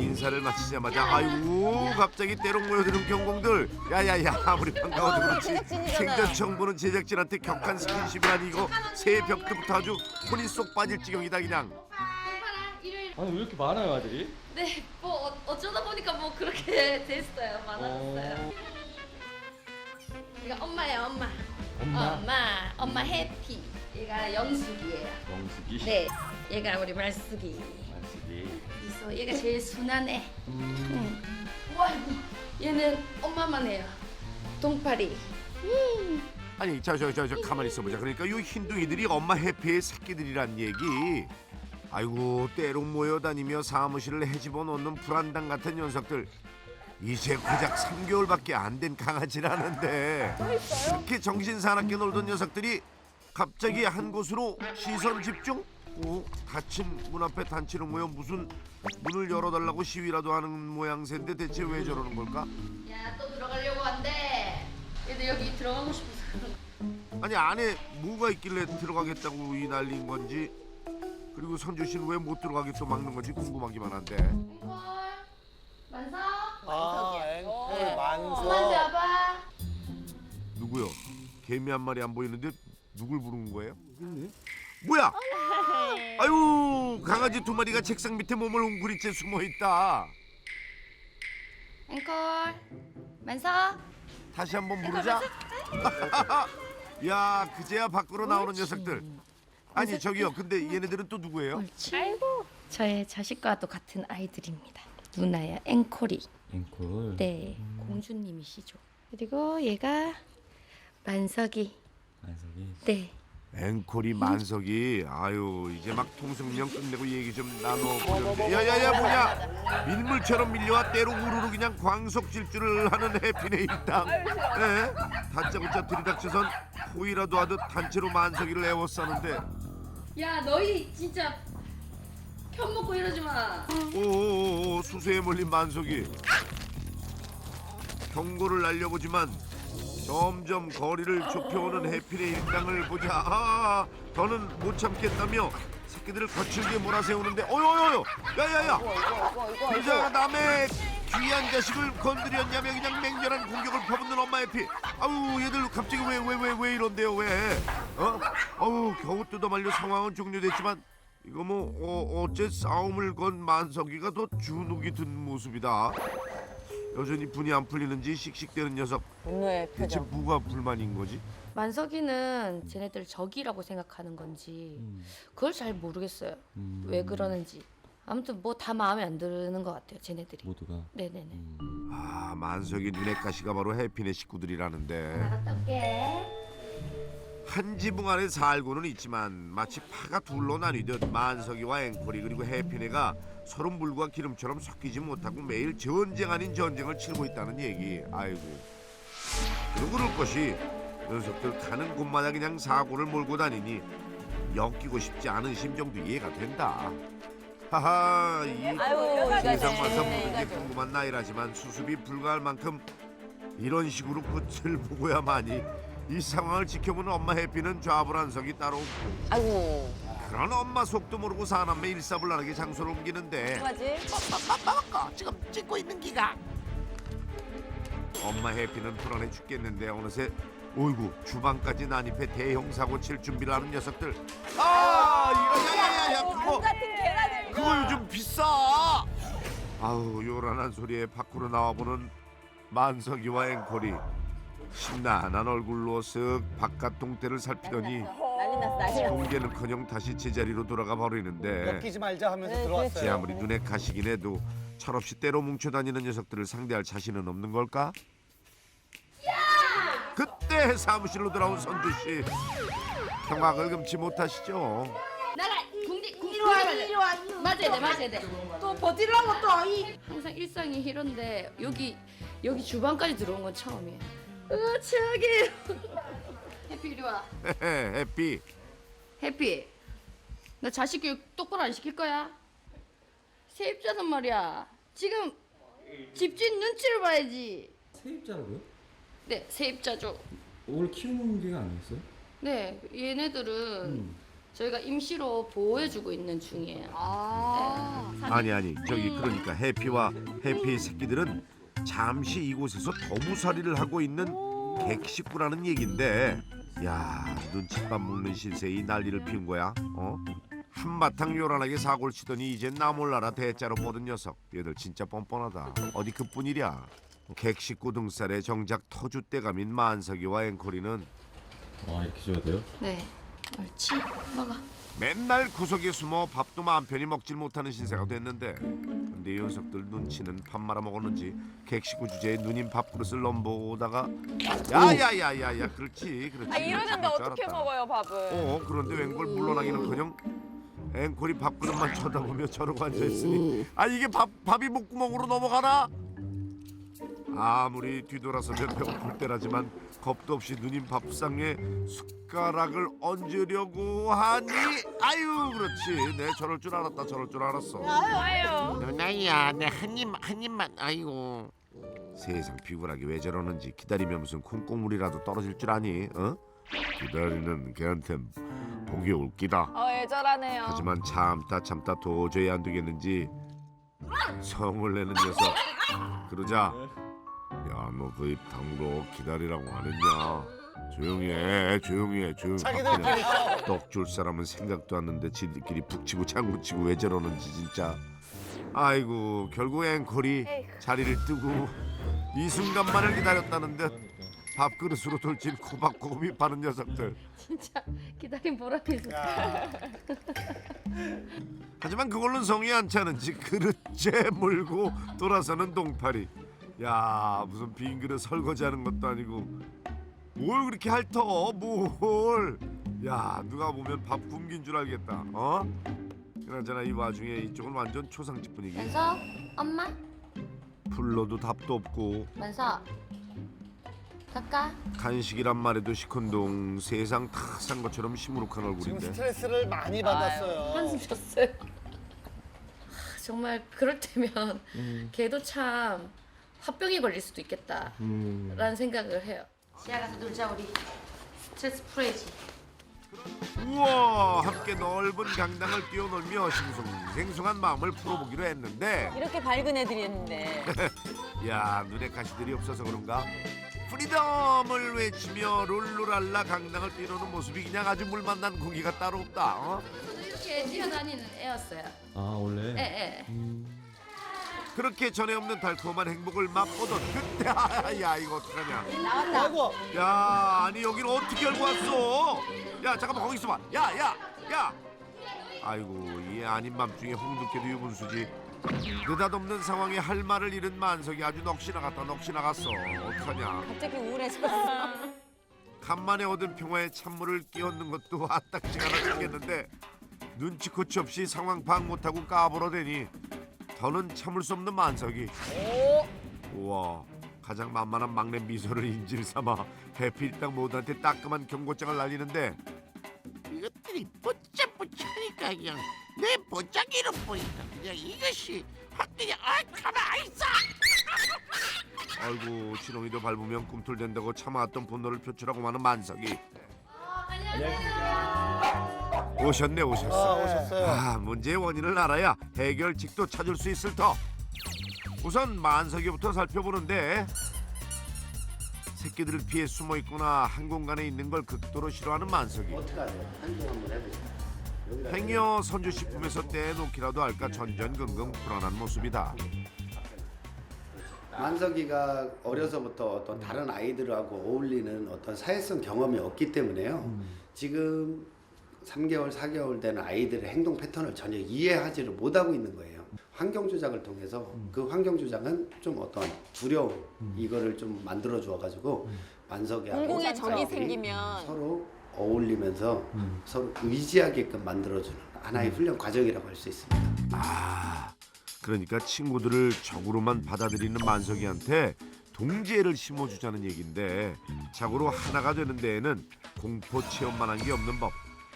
인사를 마치자마자 아이고 갑자기 때롱 모여드는 경공들 야야야 아무리 반가워도 그렇지 제작진이잖아요. 생전 처음 보는 제작진한테 격한 스킨십이라니 이거 새해 벽부터 아주 혼이 쏙 빠질 지경이다 그냥 아니 왜 이렇게 많아요 아들이? 네, 뭐 어, 어쩌다 보니까 뭐 그렇게 됐어요. 많아졌어요. 이거 엄마예요, 엄마. 엄마? 엄마, 엄마 해피. 얘가 영숙이에요. 영숙이. 네, 얘가 우리 말숙이. 그래서 얘가 제일 순하네. 음. 응. 와, 이거 얘는 엄마만 해요. 동파리. 아니 저저저 저 가만히 있어보자 그러니까 요 흰둥이들이 엄마 해피의 새끼들이란 얘기 아이고 때롱 모여다니며 사무실을 헤집어 놓는 불안당 같은 녀석들 이제 고작 3개월밖에 안 된 강아지라는데 그렇게 정신 사납게 놀던 녀석들이 갑자기 한 곳으로 시선 집중? 오, 닫힌 문 앞에 단체로 모여 무슨 문을 열어달라고 시위라도 하는 모양새인데 대체 왜 저러는 걸까? 야, 또 들어가려고 한대. 얘들 여기 들어가고 싶어서. 아니 안에 뭐가 있길래 들어가겠다고 이 난리인 건지 그리고 선주 씨는 왜 못 들어가게 또 막는 건지 궁금하기만 한데 앵콜, 만석. 아, 앵콜 엄마한테 만석. 와봐. 누구요? 개미 한 마리 안 보이는데 누굴 부르는 거예요? 뭐야? 아유 강아지 두 마리가 책상 밑에 몸을 웅크리째 숨어 있다. 앵콜, 만석. 다시 한번 부르자. 야 그제야 밖으로 나오는 녀석들. 아니 저기요 근데 얘네들은 또 누구예요? 옳지. 아이고. 저의 자식과도 같은 아이들입니다. 누나야 앵콜이. 앵콜. 네, 공주님이시죠. 그리고 얘가 만석이. 만석이. 네. 앵콜이 만석이 아유 이제 막 통성명 끝내고 얘기 좀 나눠보려는데 야야야 뭐냐? 밀물처럼 밀려와 때로 우르르 그냥 광속 질주를 하는 해피네 일당 예? 다짜고짜 들이닥쳐선 호이라도 하듯 단체로 만석이를 애워싸는데. 야, 너희 진짜 편 먹고 이러지 마. 오오오 수세에 몰린 만석이. 경고를 날려보지만 점점 거리를 좁혀오는 해피의 일당을 보자. 아, 더는 못 참겠다며 새끼들을 거칠게 몰아세우는데 어여여여 야야야. 그자가 남의 귀한 자식을 건드렸냐며 그냥 맹렬한 공격을 퍼붓는 엄마 해피. 아우 얘들 갑자기 왜 왜 왜 왜 이런데요 왜? 어? 아우 겨우 뜯어말려 상황은 종료됐지만 이거 뭐 어, 어째 싸움을 건 만석이가 더 주눅이 든 모습이다 여전히 분이 안 풀리는지 씩씩대는 녀석 분노의 대체 표정. 뭐가 불만인 거지? 만석이는 쟤네들 적이라고 생각하는 건지 음. 그걸 잘 모르겠어요. 음. 왜 그러는지. 아무튼 뭐 다 마음에 안 드는 것 같아요. 쟤네들이. 모두가. 네네네. 음. 아 만석이 눈의 가시가 바로 해피네 식구들이라는데 나갔다 올게. 한 지붕 안에 살고는 있지만 마치 파가 둘로 나뉘듯 만석이와 앵콜이 그리고 해피네가 서로 물과 기름처럼 섞이지 못하고 매일 전쟁 아닌 전쟁을 치르고 있다는 얘기. 아이고. 그리고 그럴 것이 녀석들 가는 곳마다 그냥 사고를 몰고 다니니 엮이고 싶지 않은 심정도 이해가 된다. 하하 이 아유, 이거 세상 네, 보는 게 이거. 궁금한 나이라지만 수습이 불가할 만큼 이런 식으로 끝을 보고야만이 이 상황을 지켜보는 엄마 해피는 좌불안석이 따로 없고 아이고. 그런 엄마 속도 모르고 사남매 일사불란하게 장소를 옮기는데 뭐지? 지금 찍고 있는 기가 엄마 해피는 불안해 죽겠는데 어느새 오이구 주방까지 난입해 대형 사고 칠 준비를 하는 녀석들 아 이거 야야야야 그거 같은 계란을. 그거 요즘 비싸. 아우 요란한 소리에 밖으로 나와보는 만석이와 앵콜이 심란한 얼굴로 쓱 바깥 동태를 살피더니 난리 났어, 난리 났어. 공개는커녕 다시 제자리로 돌아가 버리는데 엮이지 말자 하면서 네, 제 들어왔어요. 아무리 눈에 가시긴 해도 철없이 때로 뭉쳐다니는 녀석들을 상대할 자신은 없는 걸까? 그때 사무실로 돌아온 선주 씨 경악을 금치 못하시죠. 나라 궁디 궁디 와 이리 와 맞아야 돼 맞아야 돼 또 버티려고 또이 항상 일상이 이런데 여기 여기 주방까지 들어온 건 처음이에요 으 최악이에요 해피 이리 와 해피 해피 나 자식 교육 똑바로 안 시킬 거야 세입자단 말이야 지금 집주인 눈치를 봐야지 세입자라고요? 네 세입자죠 오늘 키우는 게 아니었어요? 네 얘네들은 음. 저희가 임시로 보호해주고 있는 중이에요. 아. 네. 아니 아니 저기 그러니까 해피와 해피의 새끼들은 잠시 이곳에서 도무살이를 하고 있는 객식구라는 얘긴데 야 눈칫밥 먹는 신세이 난리를 피운 거야 어? 한바탕 요란하게 사고를 치더니 이제 나 몰라라 대자로 뻗은 녀석 얘들 진짜 뻔뻔하다 어디 그뿐이랴 객식구 등살에 정작 터줏대감인 만석이와 앵콜이는 아 이렇게 줘야 돼요? 네. 옳지. 먹어. 맨날 구석에 숨어 밥도 마음 편히 먹질 못하는 신세가 됐는데 근데 이 녀석들 눈치는 밥 말아 먹었는지 객식구 주제에 누님 밥그릇을 넘보다가 야야야야야 그렇지 그렇지 아 이러는데 그럴 줄 어떻게 알았다. 먹어요 밥을? 어 그런데 웬걸 물러나기는커녕 앵콜이 밥그릇만 쳐다보며 저러고 앉아있으니 아 이게 밥, 밥이 목구멍으로 넘어가나? 아무리 뒤돌아서면 배고플 때라지만 겁도 없이 누님 밥상에 숟가락을 얹으려고 하니? 아유 그렇지. 내 저럴 줄 알았다 저럴 줄 알았어. 아유. 누나야 내 한입 한 입만 아이고. 세상 비굴하게 왜 저러는지 기다리면 무슨 콩국물이라도 떨어질 줄 아니 어? 기다리는 걔한텐 복이 올 기다. 어 애절하네요. 하지만 참다 참다 도저히 안 되겠는지 성을 내는 녀석. 그러자 야너그입 다물어 기다리라고 안 했냐. 조용히 해 조용히 해 조용히 자기들끼리 싸워. 떡줄 사람은 생각도 안 했는데 지들끼리 북치고 장구치고 왜 저러는지 진짜. 아이고 결국 앵콜이 자리를 뜨고 이 순간만을 기다렸다는 듯 밥그릇으로 돌진 코박코비 파는 녀석들. 진짜 기다린 보람이 있어. 하지만 그걸로는 성이 안 차는지 그릇째 물고 돌아서는 동파리 야 무슨 빈 그릇 설거지하는 것도 아니고. 뭘 그렇게 핥어? 뭘 야 누가 보면 밥 굶긴 줄 알겠다 어? 그나저나 이 와중에 이쪽은 완전 초상집 분위기. 만서? 엄마? 불러도 답도 없고. 만서? 갈까? 간식이란 말에도 시큰둥 세상 다 산 것처럼 시무룩한 지금 얼굴인데. 스트레스를 많이 받았어요. 한숨 쉬었어요. 하, 정말 그럴 때면 걔도 참 화병이 걸릴 수도 있겠다라는 생각을 해요. 지하 가서 놀자 우리. 스트레스 풀어야지. 우와 함께 넓은 강당을 뛰어놀며 싱숭생숭한 마음을 풀어보기로 했는데 이렇게 밝은 애들이었는데. 야 눈에 가시들이 없어서 그런가 프리덤을 외치며 룰루랄라 강당을 뛰노는 모습이 그냥 아주 물 만난 공기가 따로 없다 어? 저도 이렇게 뛰어다니는 애였어요. 아 원래 예, 예. 그렇게 전에 없는 달콤한 행복을 맛보던 그때. 아, 야 이거 어떡하냐. 나왔다. 아이고. 야 아니 여기는 어떻게 알고 왔어? 야 잠깐만 거기 있어봐. 야야야. 야, 아이고 이 아닌 밤중에 홍두깨도 유분수지. 느닷없는 상황에 할 말을 잃은 만석이 아주 넋이 나갔다 넋이 나갔어. 어떡하냐. 갑자기 우울해졌어. 간만에 얻은 평화에 찬물을 끼얹는 것도 아딱지가 하나 생겼는데 눈치코치 없이 상황 파악 못하고 까불어대니 더는 참을 수 없는 만석이. 우와 가장 만만한 막내 미소를 인질 삼아 해필당 모두한테 따끔한 경고장을 날리는데. 이것들이 붙잡붙자니까 그냥 내 보자기로 보인다. 그냥 이것이 확 그냥 아 가만 있어 아이고 지렁이도 밟으면 꿈틀댄다고 참아왔던 분노를 표출하고 마는 만석이 오셨네 오셨어 아, 오셨어요. 아, 문제의 원인을 알아야 해결책도 찾을 수 있을 터. 우선 만석이부터 살펴보는데 새끼들을 피해 숨어 있거나 한 공간에 있는 걸 극도로 싫어하는 만석이. 행여 선주 식품에서 떼놓기라도 할까 전전긍긍 불안한 모습이다. 만석이가 어려서부터 어떤 다른 아이들하고 어울리는 어떤 사회성 경험이 없기 때문에요. 지금 3개월, 4개월 된 아이들의 행동 패턴을 전혀 이해하지를 못하고 있는 거예요. 환경 조작을 통해서 그 환경 조작은 좀 어떤 두려움 이거를 좀 만들어 주어 가지고 만석이하고 공공의 적이 아이들이 생기면 서로 어울리면서 서로 의지하게끔 만들어 주는 하나의 훈련 과정이라고 할 수 있습니다. 아, 그러니까 친구들을 적으로만 받아들이는 만석이한테 동지애를 심어주자는 얘긴데 자고로 하나가 되는 데에는 공포 체험만 한 게 없는 법.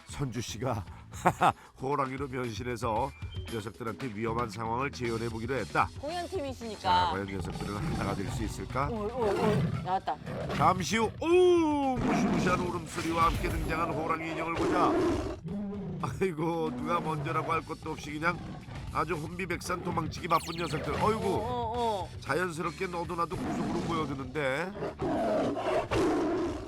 선주 씨가 호랑이로 변신해서 녀석들한테 위험한 상황을 재현해 보기로 했다. 자, 공연팀이시니까. 과연 녀석들은 하나가 될 수 있을까? 오, 오, 오. 나왔다. 잠시 후, 오 무시무시한 울음소리와 함께 등장한 호랑이 인형을 보자 아이고 누가 먼저라고 할 것도 없이 그냥 아주 혼비백산 도망치기 바쁜 녀석들. 어이구 어, 어. 자연스럽게 너도 나도 구석으로 모여드는데.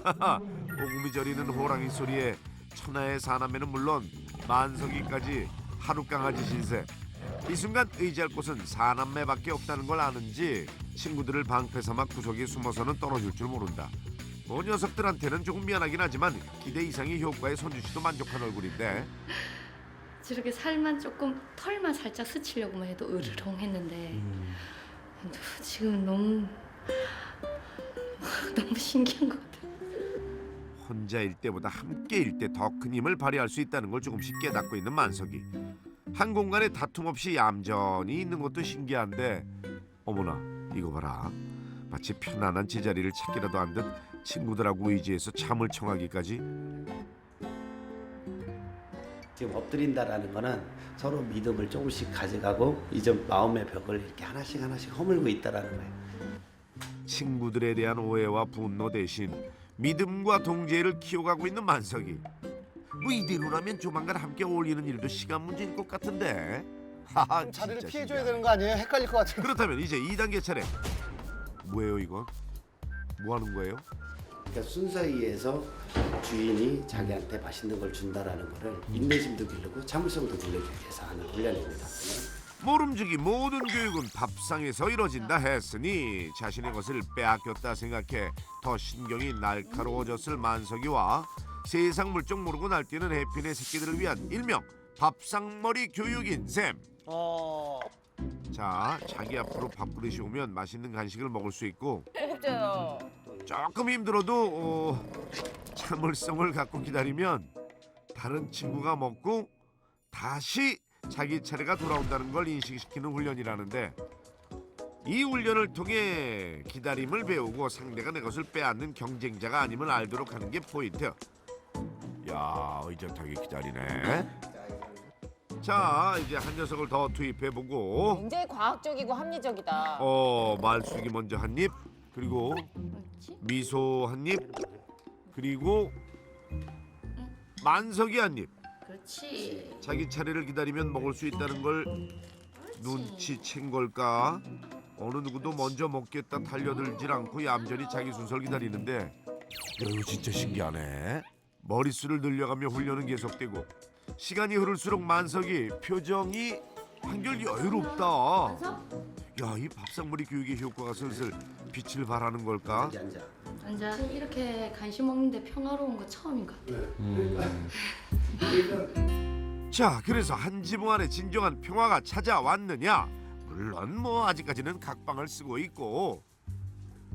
하하 오금이 저리는 호랑이 소리에 천하의 사남매는 물론 만석이까지 하루 강아지 신세. 이 순간 의지할 곳은 사남매밖에 없다는 걸 아는지 친구들을 방패 삼아 구석에 숨어서는 떨어질 줄 모른다. 뭐 녀석들한테는 조금 미안하긴 하지만 기대 이상의 효과에 손주 씨도 만족한 얼굴인데 저렇게 살만 조금 털만 살짝 스치려고만 해도 으르렁 했는데 지금 너무 너무 신기한 것 같아요. 혼자일 때보다 함께일 때 더 큰 힘을 발휘할 수 있다는 걸 조금씩 깨닫고 있는 만석이. 한 공간에 다툼 없이 얌전히 있는 것도 신기한데 어머나 이거 봐라. 마치 편안한 제자리를 찾기라도 한 듯 친구들하고 의지해서 참을 청하기까지. 지금 엎드린다라는 거는 서로 믿음을 조금씩 가져가고 이제 마음의 벽을 이렇게 하나씩 하나씩 허물고 있다라는 거예요. 친구들에 대한 오해와 분노 대신 믿음과 동지애를 키워가고 있는 만석이 뭐 이대로라면 조만간 함께 어울리는 일도 시간 문제일 것 같은데 하하 좀 자리를 진짜 피해줘야 신기하다. 되는 거 아니에요? 헷갈릴 것 같아요. 그렇다면 이제 2단계 차례 뭐예요 이건? 뭐 하는 거예요? 그러니까 순서에 주인이 자기한테 맛있는 걸 준다라는 거를 인내심도 기르고 참을성도 기르기 위해서 하는 훈련입니다. 모름지기 모든 교육은 밥상에서 이뤄진다 했으니 자신의 것을 빼앗겼다 생각해 더 신경이 날카로워졌을 만석이와 세상 물정 모르고 날뛰는 해핀의 새끼들을 위한 일명 밥상머리 교육인 셈. 어. 자, 자기 앞으로 밥그릇이 오면 맛있는 간식을 먹을 수 있고 고급져요. 조금 힘들어도 어, 참을성을 갖고 기다리면 다른 친구가 먹고 다시 자기 차례가 돌아온다는 걸 인식시키는 훈련이라는데 이 훈련을 통해 기다림을 배우고 상대가 내 것을 빼앗는 경쟁자가 아님을 알도록 하는 게 포인트. 야 의젓하게 기다리네. 자 이제 한 녀석을 더 투입해 보고 굉장히 과학적이고 합리적이다. 어 말숙이 먼저 한 입 그리고 뭐지? 미소 한 입 그리고 만석이 한 입. 그렇지. 자기 차례를 기다리면 먹을 수 있다는 걸 눈치챈 걸까? 어느 누구도 먼저 먹겠다 달려들질 않고 얌전히 자기 순서를 기다리는데 이거 진짜 신기하네. 머릿수를 늘려가며 훈련은 계속되고 시간이 흐를수록 만석이 표정이 한결 여유롭다. 야, 이 밥상머리 교육의 효과가 슬슬 빛을 발하는 걸까? 앉아 앉아. 앉아. 이렇게 간식 먹는데 평화로운 거 처음인 것 같아. 자, 그래서 한 지붕 안에 진정한 평화가 찾아왔느냐? 물론 뭐 아직까지는 각방을 쓰고 있고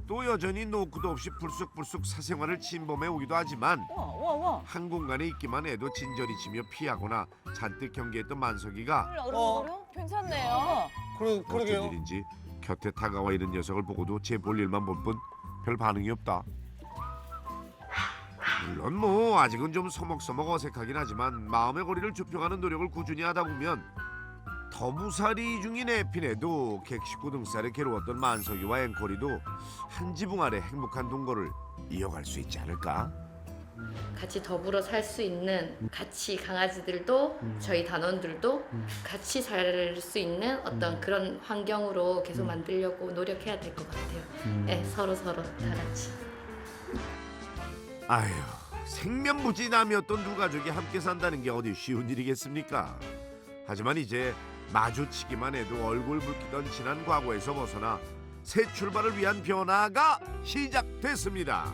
또 여전히 노크도 없이 불쑥불쑥 사생활을 침범해 오기도 하지만 와, 와, 와. 한 공간에 있기만 해도 진저리 치며 피하거나 잔뜩 경계했던 만석이가 어른거려? 괜찮네요. 그러, 어쩐 그러게요. 일인지 곁에 다가와 있는 녀석을 보고도 제 볼 일만 볼 뿐 별 반응이 없다. 물론 뭐 아직은 좀 서먹서먹 어색하긴 하지만 마음의 거리를 좁혀가는 노력을 꾸준히 하다 보면 더부살이 중인 에핀에도 객식구 등살에 괴로웠던 만석이와 앵콜이도 한 지붕 아래 행복한 동거를 이어갈 수 있지 않을까? 같이 더불어 살 수 있는 같이 강아지들도 저희 단원들도 같이 살 수 있는 어떤 그런 환경으로 계속 만들려고 노력해야 될 것 같아요. 네, 서로 서로 다 같이. 아휴 생면부진함이었던 두 가족이 함께 산다는 게 어디 쉬운 일이겠습니까? 하지만 이제 마주치기만 해도 얼굴 붉히던 지난 과거에서 벗어나 새 출발을 위한 변화가 시작됐습니다.